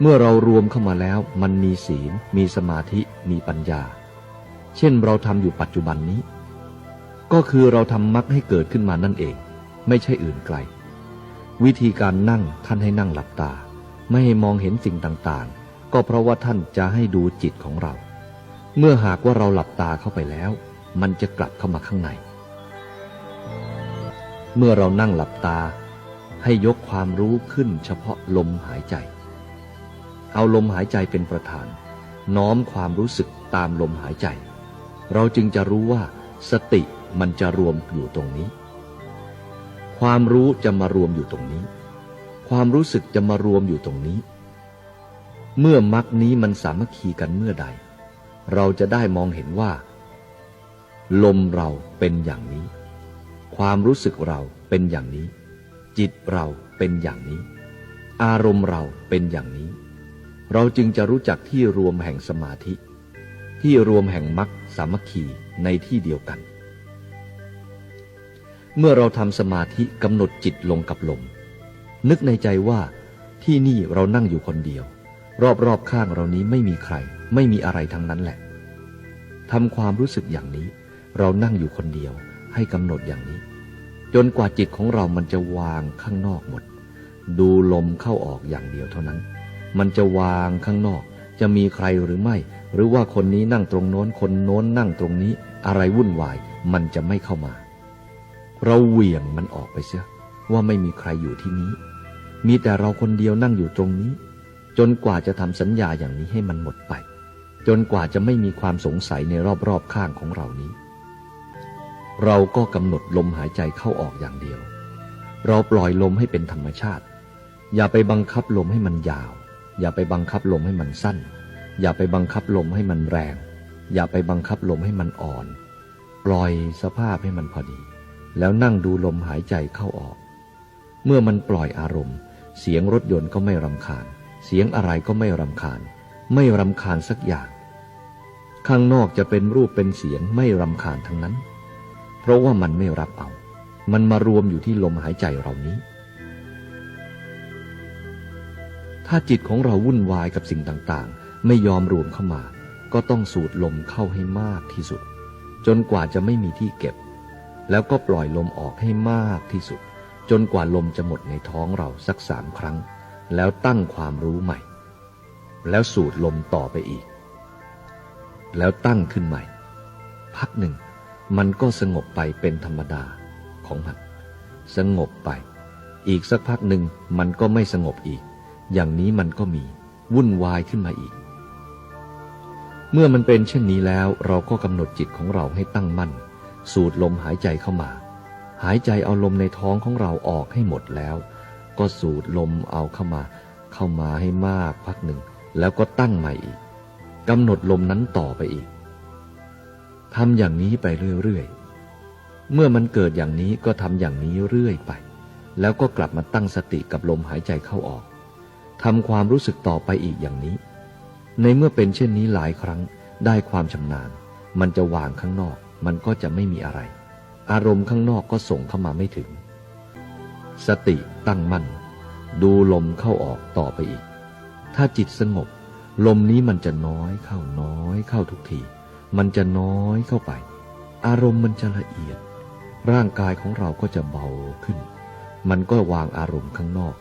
เมื่อเรารวมเข้ามาแล้วมันมีศีล มีสมาธิ มีปัญญา เช่นเราทำอยู่ปัจจุบันนี้ ก็คือเราทำมรรคให้เกิดขึ้นมานั่นเอง ไม่ใช่อื่นไกล วิธีการนั่งท่านให้นั่งหลับตา ไม่ให้มองเห็นสิ่งต่างๆ ก็เพราะว่าท่านจะให้ดูจิตของเรา เมื่อหากว่าเราหลับตาเข้าไปแล้ว มันจะกลับเข้ามาข้างใน เมื่อเรานั่งหลับตาให้ยกความรู้ขึ้นเฉพาะลมหายใจ เอาลมหายใจเป็นประธาน น้อมความรู้สึกตามลมหายใจ เราจึงจะรู้ว่า สติมันจะรวมอยู่ตรงนี้ ความรู้จะมารวมอยู่ตรงนี้ ความรู้สึกจะมารวมอยู่ตรงนี้ เมื่อมรรคนี้มันสามัคคีกันเมื่อใด เราจะได้มองเห็นว่า ลมเราเป็นอย่างนี้ ความรู้สึกเราเป็นอย่างนี้ จิตเราเป็นอย่างนี้ อารมณ์เราเป็นอย่างนี้ เราจึงจะรู้จักที่รวมแห่งสมาธิ ที่รวมแห่งมรรคสามัคคีในที่เดียวกัน เมื่อเราทำสมาธิกำหนดจิตลงกับลม นึกในใจว่าที่นี่เรานั่งอยู่คนเดียว รอบๆข้างเรานี้ไม่มีใคร ไม่มีอะไรทั้งนั้นแหละทำความรู้สึกอย่างนี้ เรานั่งอยู่คนเดียวให้กำหนดอย่างนี้ จนกว่าจิตของเรามันจะวางข้างนอกหมด ดูลมเข้าออกอย่างเดียวเท่านั้น มันจะวางข้างนอก จะมีใครหรือไม่ หรือว่าคนนี้นั่งตรงโน้น คนโน้นนั่งตรงนี้ อะไรวุ่นวาย มันจะไม่เข้ามา เราเหวี่ยงมันออกไปเสียว่าไม่มีใครอยู่ที่นี้ มีแต่เราคนเดียวนั่งอยู่ตรงนี้ จนกว่าจะทำสัญญาอย่างนี้ให้มันหมดไป จนกว่าจะไม่มีความสงสัยในรอบๆข้างของเรานี้ เราก็กำหนดลมหายใจเข้าออกอย่างเดียว เราปล่อยลมให้เป็นธรรมชาติ อย่าไปบังคับลมให้มันยาว อย่าไปบังคับลมให้มันสั้น อย่าไปบังคับลมให้มันแรง อย่าไปบังคับลมให้มันอ่อน ปล่อยสภาพให้มันพอดี แล้วนั่งดูลมหายใจเข้าออก เมื่อมันปล่อยอารมณ์ เสียงรถยนต์ก็ไม่รำคาญ เสียงอะไรก็ไม่รำคาญ ไม่รำคาญสักอย่าง ข้างนอกจะเป็นรูปเป็นเสียงไม่รำคาญทั้งนั้น เพราะว่ามันไม่รับเอา มันมารวมอยู่ที่ลมหายใจเรานี้ ถ้าจิตของเราวุ่นวายกับสิ่งต่างๆ ไม่ยอมรวมเข้ามา ก็ต้องสูดลมเข้าให้มากที่สุด จนกว่าจะไม่มีที่เก็บ แล้วก็ปล่อยลมออกให้มากที่สุด จนกว่าลมจะหมดในท้องเราสักสามครั้ง แล้วตั้งความรู้ใหม่ แล้วสูดลมต่อไปอีก แล้วตั้งขึ้นใหม่ พักหนึ่ง มันก็สงบไปเป็นธรรมดาของมัน สงบไป อีกสักพักหนึ่งมันก็ไม่สงบอีก อย่างนี้มันก็มี วุ่นวายขึ้นมาอีก เมื่อมันเป็นเช่นนี้แล้วเราก็กำหนดจิตของเราให้ตั้งมั่น สูดลมหายใจเข้ามา หายใจเอาลมในท้องของเราออกให้หมดแล้ว ก็สูดลมเอาเข้ามา เข้ามาให้มากพักหนึ่ง แล้วก็ตั้งใหม่อีกกำหนดลมนั้นต่อไปอีกทำอย่างนี้ไปเรื่อยๆ เมื่อมันเกิดอย่างนี้ก็ทำอย่างนี้เรื่อยไป แล้วก็กลับมาตั้งสติกับลมหายใจเข้าออก ทำความรู้สึกต่อไปอีกอย่างนี้ ในเมื่อเป็นเช่นนี้หลายครั้งได้ความชำนาญ มันจะวางข้างนอก มันก็จะไม่มีอะไร อารมณ์ข้างนอกก็ส่งเข้ามาไม่ถึง สติตั้งมั่น ดูลมเข้าออกต่อไปอีก ถ้าจิตสงบ ลมนี้มันจะน้อยเข้าน้อยเข้าทุกที มันจะน้อยเข้าไป อารมณ์มันจะละเอียด ร่างกายของเราก็จะเบาขึ้น มันก็วางอารมณ์ข้างนอก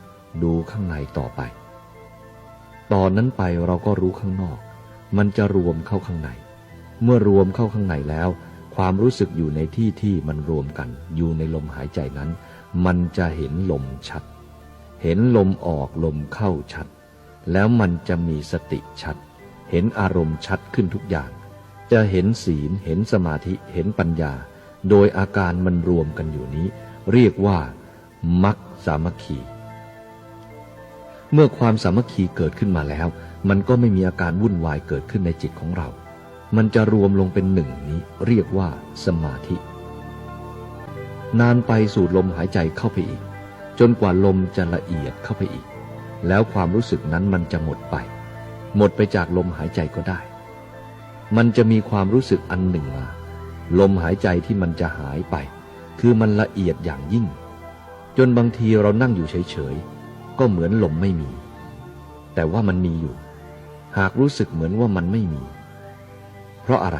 ดูข้างในต่อไป ตอนนั้นไปเราก็รู้ข้างนอก มันจะรวมเข้าข้างใน เมื่อรวมเข้าข้างในแล้ว ความรู้สึกอยู่ในที่ที่มันรวมกัน อยู่ในลมหายใจนั้น มันจะเห็นลมชัด เห็นลมออกลมเข้าชัด แล้วมันจะมีสติชัด เห็นอารมณ์ชัดขึ้นทุกอย่าง จะเห็นศีลเห็นสมาธิเห็นปัญญา โดยอาการมันรวมกันอยู่นี้ เรียกว่ามัคสามัคคี เมื่อความสามัคคีเกิดขึ้นมาแล้ว มันก็ไม่มีอาการวุ่นวายเกิดขึ้นในจิตของเรา มันจะรวมลงเป็นหนึ่งนี้เรียกว่าสมาธิ นานไปสูดลมหายใจเข้าไปอีก จนกว่าลมจะละเอียดเข้าไปอีก แล้วความรู้สึกนั้นมันจะหมดไป หมดไปจากลมหายใจก็ได้ มันจะมีความรู้สึกอันหนึ่งมา ลมหายใจที่มันจะหายไป คือมันละเอียดอย่างยิ่ง จนบางทีเรานั่งอยู่เฉยๆ ก็เหมือนลมไม่มี แต่ว่ามันมีอยู่ หากรู้สึกเหมือนว่ามันไม่มี เพราะอะไร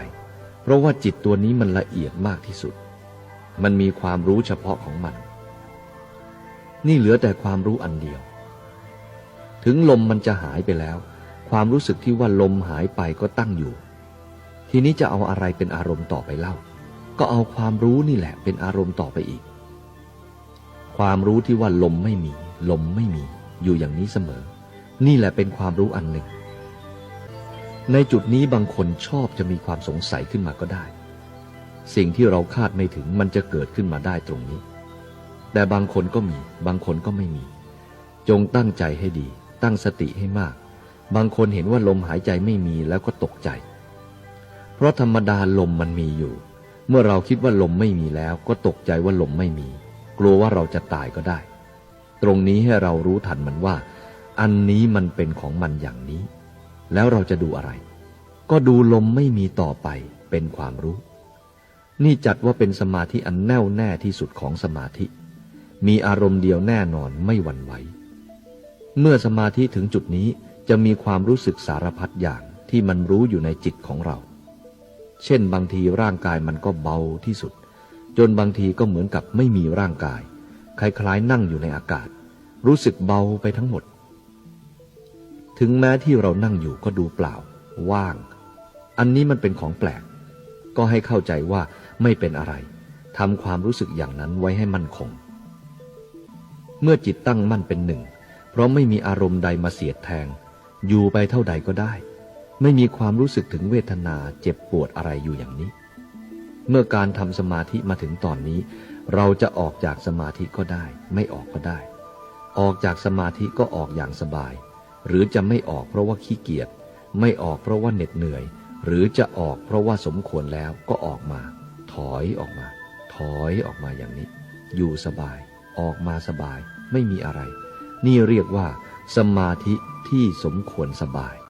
เพราะว่าจิตตัวนี้มันละเอียดมากที่สุด มันมีความรู้เฉพาะของมัน นี่เหลือแต่ความรู้อันเดียว ถึงลมมันจะหายไปแล้ว ความรู้สึกที่ว่าลมหายไปก็ตั้งอยู่ ทีนี้จะเอาอะไรเป็นอารมณ์ต่อไปเล่า ก็เอาความรู้นี่แหละเป็นอารมณ์ต่อไปอีก ความรู้ที่ว่าลมไม่มี ลมไม่มีอยู่อย่างนี้เสมอ นี่แหละเป็นความรู้อันหนึ่ง ในจุดนี้บางคนชอบจะมีความสงสัยขึ้นมาก็ได้ สิ่งที่เราคาดไม่ถึงมันจะเกิดขึ้นมาได้ตรงนี้ แต่บางคนก็มี บางคนก็ไม่มี จงตั้งใจให้ดี ตั้งสติให้มาก บางคนเห็นว่าลมหายใจไม่มีแล้วก็ตกใจ เพราะธรรมดาลมมันมีอยู่ เมื่อเราคิดว่าลมไม่มีแล้วก็ตกใจว่าลมไม่มี กลัวว่าเราจะตายก็ได้ ตรงนี้ให้เรารู้ทันมันว่า อันนี้มันเป็นของมันอย่างนี้ แล้วเราจะดูอะไร ก็ดูลมไม่มีต่อไปเป็นความรู้ นี่จัดว่าเป็นสมาธิอันแน่วแน่ที่สุดของสมาธิ มีอารมณ์เดียวแน่นอนไม่หวั่นไหว เมื่อสมาธิถึงจุดนี้จะมีความรู้สึกสารพัดอย่างที่มันรู้อยู่ในจิตของเรา เช่นบางทีร่างกายมันก็เบาที่สุด จนบางทีก็เหมือนกับไม่มีร่างกาย คล้ายๆนั่งอยู่ในอากาศ รู้สึกเบาไปทั้งหมด ถึงแม้ที่เรานั่งอยู่ก็ดูเปล่า ว่าง อันนี้มันเป็นของแปลก ก็ให้เข้าใจว่าไม่เป็นอะไรทำความรู้สึกอย่างนั้นไว้ให้มั่นคง เมื่อจิตตั้งมั่นเป็นหนึ่ง เพราะไม่มีอารมณ์ใดมาเสียดแทง อยู่ไปเท่าใดก็ได้ ไม่มีความรู้สึกถึงเวทนาเจ็บปวดอะไรอยู่อย่างนี้ เมื่อการทำสมาธิมาถึงตอนนี้ เราจะออกจากสมาธิก็ได้ ไม่ออกก็ได้ ออกจากสมาธิก็ออกอย่างสบาย หรือจะไม่ออกเพราะว่าขี้เกียจไม่ออกเพราะว่าเหน็ดเหนื่อย หรือจะออกเพราะว่าสมควรแล้วก็ออกมา ถอยออกมา ถอยออกมาอย่างนี้ อยู่สบาย ออกมาสบาย ไม่มีอะไร นี่เรียกว่า สมาธิที่สมควรสบาย